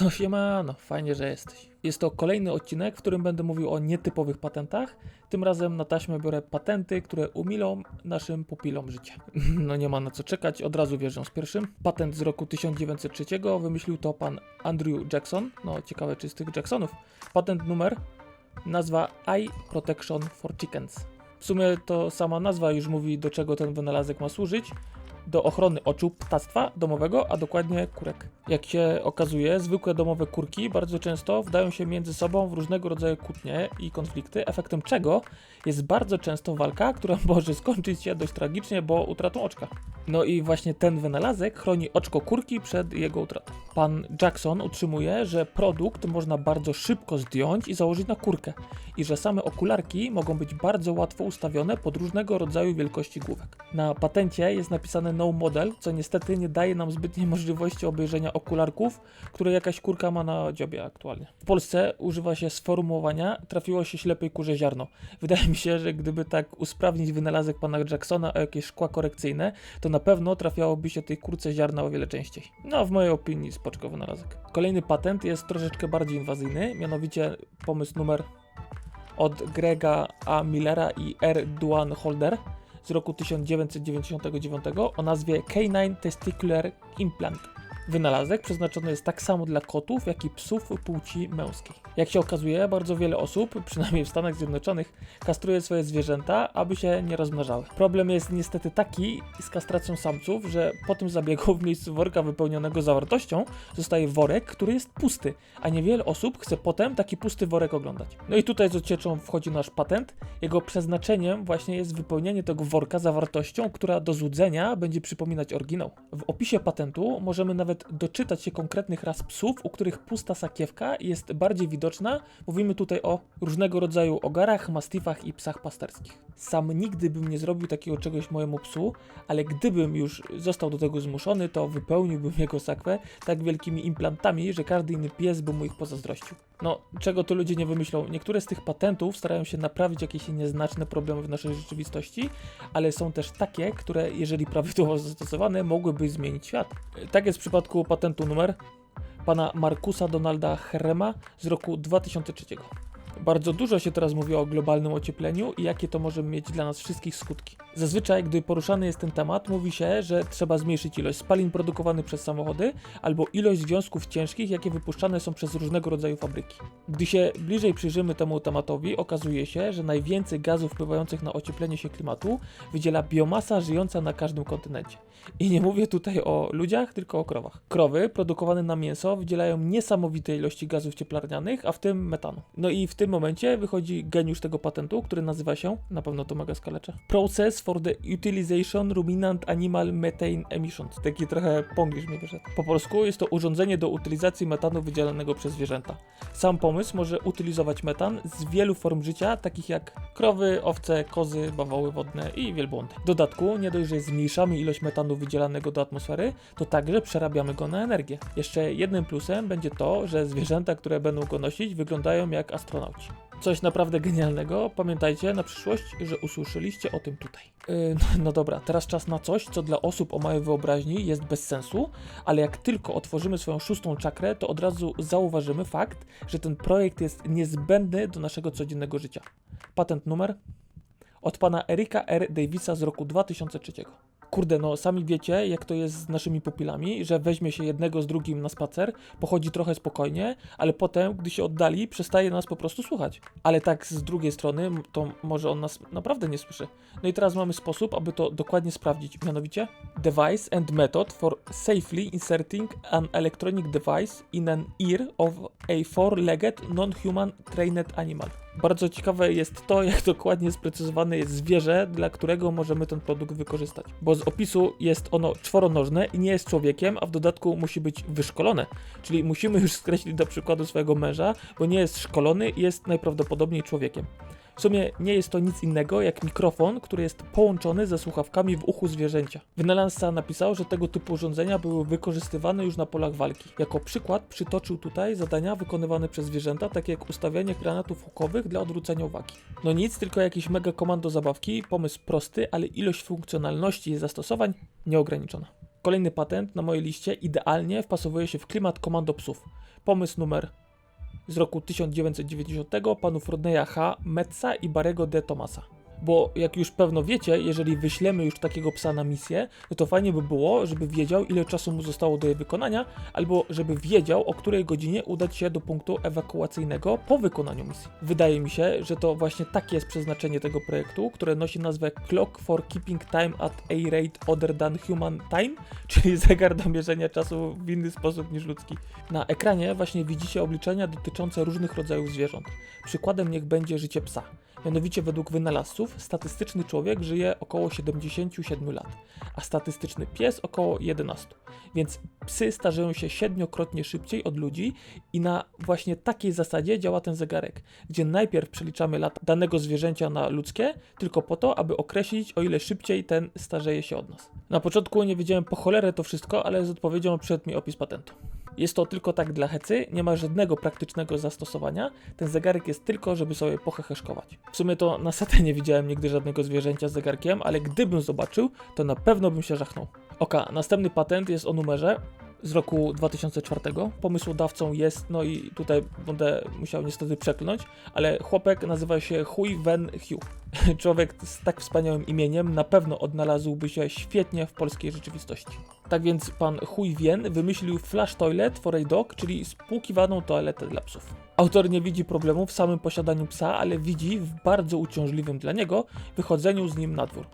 No siemano, fajnie, że jesteś. Jest to kolejny odcinek, w którym będę mówił o nietypowych patentach. Tym razem na taśmę biorę patenty, które umilą naszym pupilom życie. No nie ma na co czekać, od razu wjeżdżam z pierwszym. Patent z roku 1903 wymyślił to pan Andrew Jackson. No ciekawe czy z tych Jacksonów. Patent numer, nazwa Eye Protection for Chickens. W sumie to sama nazwa już mówi do czego ten wynalazek ma służyć do ochrony oczu ptactwa domowego, a dokładnie kurek. Jak się okazuje, zwykłe domowe kurki bardzo często wdają się między sobą w różnego rodzaju kłótnie i konflikty, efektem czego jest bardzo często walka, która może skończyć się dość tragicznie, bo utratą oczka. No i właśnie ten wynalazek chroni oczko kurki przed jego utratą. Pan Jackson utrzymuje, że produkt można bardzo szybko zdjąć i założyć na kurkę i że same okularki mogą być bardzo łatwo ustawione pod różnego rodzaju wielkości główek. Na patencie jest napisane no model, co niestety nie daje nam zbytniej możliwości obejrzenia okularków, które jakaś kurka ma na dziobie aktualnie. W Polsce używa się sformułowania trafiło się ślepej kurze ziarno. Wydaje mi się, że gdyby tak usprawnić wynalazek pana Jacksona o jakieś szkła korekcyjne, to na pewno trafiałoby się tej kurce ziarna o wiele częściej. No, w mojej opinii spoczko wynalazek. Kolejny patent jest troszeczkę bardziej inwazyjny, mianowicie pomysł numer od Grega A. Millera i R. Duan Holder z roku 1999 o nazwie Canine Testicular Implant. Wynalazek przeznaczony jest tak samo dla kotów, jak i psów płci męskiej. Jak się okazuje, bardzo wiele osób, przynajmniej w Stanach Zjednoczonych, kastruje swoje zwierzęta, aby się nie rozmnażały. Problem jest niestety taki z kastracją samców, że po tym zabiegu w miejscu worka wypełnionego zawartością zostaje worek, który jest pusty, a niewiele osób chce potem taki pusty worek oglądać. No i tutaj z odsieczą wchodzi nasz patent. Jego przeznaczeniem właśnie jest wypełnienie tego worka zawartością, która do złudzenia będzie przypominać oryginał. W opisie patentu możemy nawet doczytać się konkretnych ras psów, u których pusta sakiewka jest bardziej widoczna. Mówimy tutaj o różnego rodzaju ogarach, mastifach i psach pasterskich. Sam nigdy bym nie zrobił takiego czegoś mojemu psu, ale gdybym już został do tego zmuszony, to wypełniłbym jego sakwę tak wielkimi implantami, że każdy inny pies by mu ich pozazdrościł. No, czego to ludzie nie wymyślą? Niektóre z tych patentów starają się naprawić jakieś nieznaczne problemy w naszej rzeczywistości, ale są też takie, które, jeżeli prawidłowo zastosowane, mogłyby zmienić świat. Tak jest w przypadku patentu numer pana Markusa Donalda Herrema z roku 2003. Bardzo dużo się teraz mówi o globalnym ociepleniu i jakie to może mieć dla nas wszystkich skutki. Zazwyczaj, gdy poruszany jest ten temat, mówi się, że trzeba zmniejszyć ilość spalin produkowanych przez samochody albo ilość związków ciężkich, jakie wypuszczane są przez różnego rodzaju fabryki. Gdy się bliżej przyjrzymy temu tematowi, okazuje się, że najwięcej gazów wpływających na ocieplenie się klimatu wydziela biomasa żyjąca na każdym kontynencie. I nie mówię tutaj o ludziach, tylko o krowach. Krowy produkowane na mięso wydzielają niesamowite ilości gazów cieplarnianych, a w tym metanu. No i w tym momencie wychodzi geniusz tego patentu, który nazywa się, na pewno to mega skaleczę, Process for the Utilization Ruminant Animal Methane Emissions. Taki trochę ponglisz mi wyszedł. Po polsku jest to urządzenie do utylizacji metanu wydzielanego przez zwierzęta. Sam pomysł może utylizować metan z wielu form życia, takich jak krowy, owce, kozy, bawoły wodne i wielbłądy. W dodatku, nie dość, że zmniejszamy ilość metanu wydzielanego do atmosfery, to także przerabiamy go na energię. Jeszcze jednym plusem będzie to, że zwierzęta, które będą go nosić, wyglądają jak astronauci. Coś naprawdę genialnego. Pamiętajcie na przyszłość, że usłyszeliście o tym tutaj. Yy, no, no dobra, teraz czas na coś, co dla osób o małej wyobraźni jest bez sensu, ale jak tylko otworzymy swoją szóstą czakrę, to od razu zauważymy fakt, że ten projekt jest niezbędny do naszego codziennego życia. Patent numer od pana Erika R. Davisa z roku 2003. Kurde, no sami wiecie, jak to jest z naszymi pupilami, że weźmie się jednego z drugim na spacer, pochodzi trochę spokojnie, ale potem, gdy się oddali, przestaje nas po prostu słuchać. Ale tak z drugiej strony, to może on nas naprawdę nie słyszy. No i teraz mamy sposób, aby to dokładnie sprawdzić, mianowicie Device and method for safely inserting an electronic device in an ear of a four-legged non-human trained animal. Bardzo ciekawe jest to, jak dokładnie sprecyzowane jest zwierzę, dla którego możemy ten produkt wykorzystać. Bo z opisu jest ono czworonożne i nie jest człowiekiem, a w dodatku musi być wyszkolone. Czyli musimy już skreślić do przykładu swojego męża, bo nie jest szkolony i jest najprawdopodobniej człowiekiem. W sumie nie jest to nic innego jak mikrofon, który jest połączony ze słuchawkami w uchu zwierzęcia. Wynalazca napisał, że tego typu urządzenia były wykorzystywane już na polach walki. Jako przykład przytoczył tutaj zadania wykonywane przez zwierzęta, takie jak ustawianie granatów hukowych dla odwrócenia uwagi. No nic, tylko jakiś mega komando zabawki, pomysł prosty, ale ilość funkcjonalności i zastosowań nieograniczona. Kolejny patent na mojej liście idealnie wpasowuje się w klimat komando psów. Pomysł numer z roku 1990 panów Rodneya H. Metza i Barego de Tomasa. Bo jak już pewno wiecie, jeżeli wyślemy już takiego psa na misję, no to fajnie by było, żeby wiedział, ile czasu mu zostało do jej wykonania, albo żeby wiedział, o której godzinie udać się do punktu ewakuacyjnego po wykonaniu misji. Wydaje mi się, że to właśnie takie jest przeznaczenie tego projektu, które nosi nazwę Clock for Keeping Time at a Rate Other Than Human Time, czyli zegar do mierzenia czasu w inny sposób niż ludzki. Na ekranie właśnie widzicie obliczenia dotyczące różnych rodzajów zwierząt. Przykładem niech będzie życie psa. Mianowicie według wynalazców statystyczny człowiek żyje około 77 lat, a statystyczny pies około 11. Więc psy starzeją się siedmiokrotnie szybciej od ludzi i na właśnie takiej zasadzie działa ten zegarek, gdzie najpierw przeliczamy lata danego zwierzęcia na ludzkie, tylko po to, aby określić o ile szybciej ten starzeje się od nas. Na początku nie wiedziałem po cholerę to wszystko, ale z odpowiedzią przyszedł mi opis patentu. Jest to tylko tak dla hecy, nie ma żadnego praktycznego zastosowania. Ten zegarek jest tylko, żeby sobie poheheszkować. W sumie to na setę nie widziałem nigdy żadnego zwierzęcia z zegarkiem, ale gdybym zobaczył, to na pewno bym się żachnął. Oka, następny patent jest o numerze z roku 2004. Pomysłodawcą jest, no i tutaj będę musiał niestety przeklnąć, ale chłopek nazywa się Hui Wen Hu. Człowiek z tak wspaniałym imieniem na pewno odnalazłby się świetnie w polskiej rzeczywistości. Tak więc pan Hui Wien wymyślił Flash Toilet for a Dog, czyli spłukiwaną toaletę dla psów. Autor nie widzi problemu w samym posiadaniu psa, ale widzi w bardzo uciążliwym dla niego wychodzeniu z nim na dwór.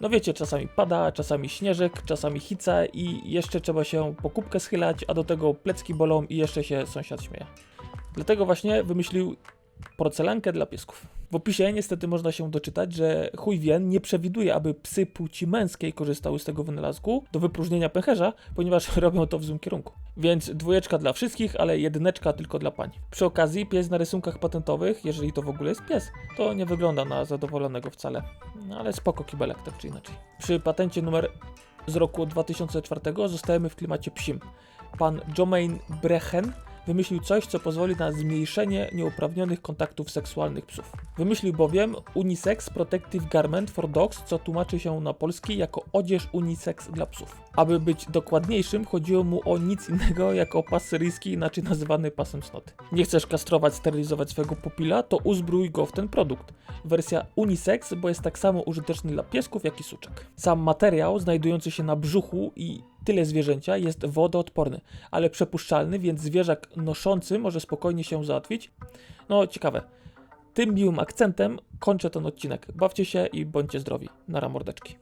No wiecie, czasami pada, czasami śnieżek, czasami hica i jeszcze trzeba się po kubkę schylać, a do tego plecki bolą i jeszcze się sąsiad śmieje. Dlatego właśnie wymyślił porcelankę dla piesków. W opisie niestety można się doczytać, że chuj wien nie przewiduje, aby psy płci męskiej korzystały z tego wynalazku do wypróżnienia pęcherza, ponieważ robią to w złym kierunku. Więc dwójeczka dla wszystkich, ale jedyneczka tylko dla pań. Przy okazji pies na rysunkach patentowych, jeżeli to w ogóle jest pies, to nie wygląda na zadowolonego wcale. No ale spoko kibelek, tak czy inaczej. Przy patencie numer z roku 2004 zostajemy w klimacie psim. Pan Jomain Brechen wymyślił coś, co pozwoli na zmniejszenie nieuprawnionych kontaktów seksualnych psów. Wymyślił bowiem Unisex Protective Garment for Dogs, co tłumaczy się na polski jako odzież unisex dla psów. Aby być dokładniejszym, chodziło mu o nic innego jako pas syryjski, inaczej nazywany pasem snoty. Nie chcesz kastrować, sterylizować swojego pupila, to uzbrój go w ten produkt. Wersja unisex, bo jest tak samo użyteczny dla piesków, jak i suczek. Sam materiał znajdujący się na brzuchu i tyle zwierzęcia jest wodoodporny, ale przepuszczalny, więc zwierzak noszący może spokojnie się załatwić. No, ciekawe. Tym miłym akcentem kończę ten odcinek. Bawcie się i bądźcie zdrowi. Nara mordeczki.